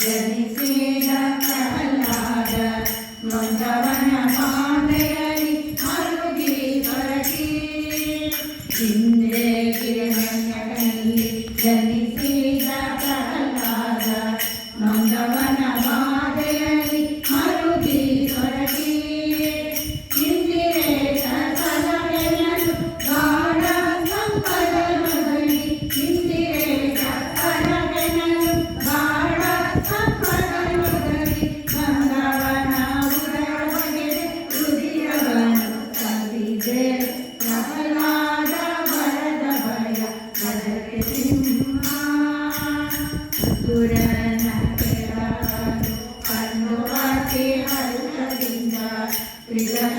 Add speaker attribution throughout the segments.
Speaker 1: ജനിസീല Prahlada മന്ദവന പാണ്ടയ ജനിസീത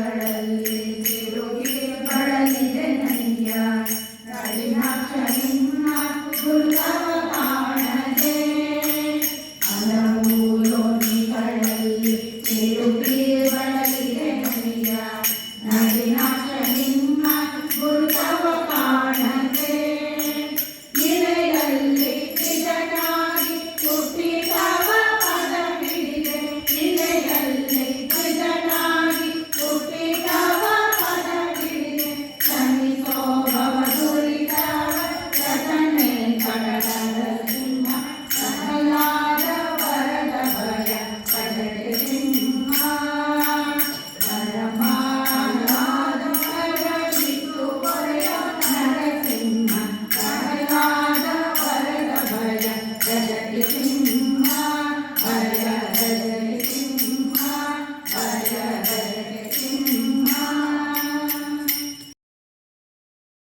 Speaker 1: Sharana Gracias.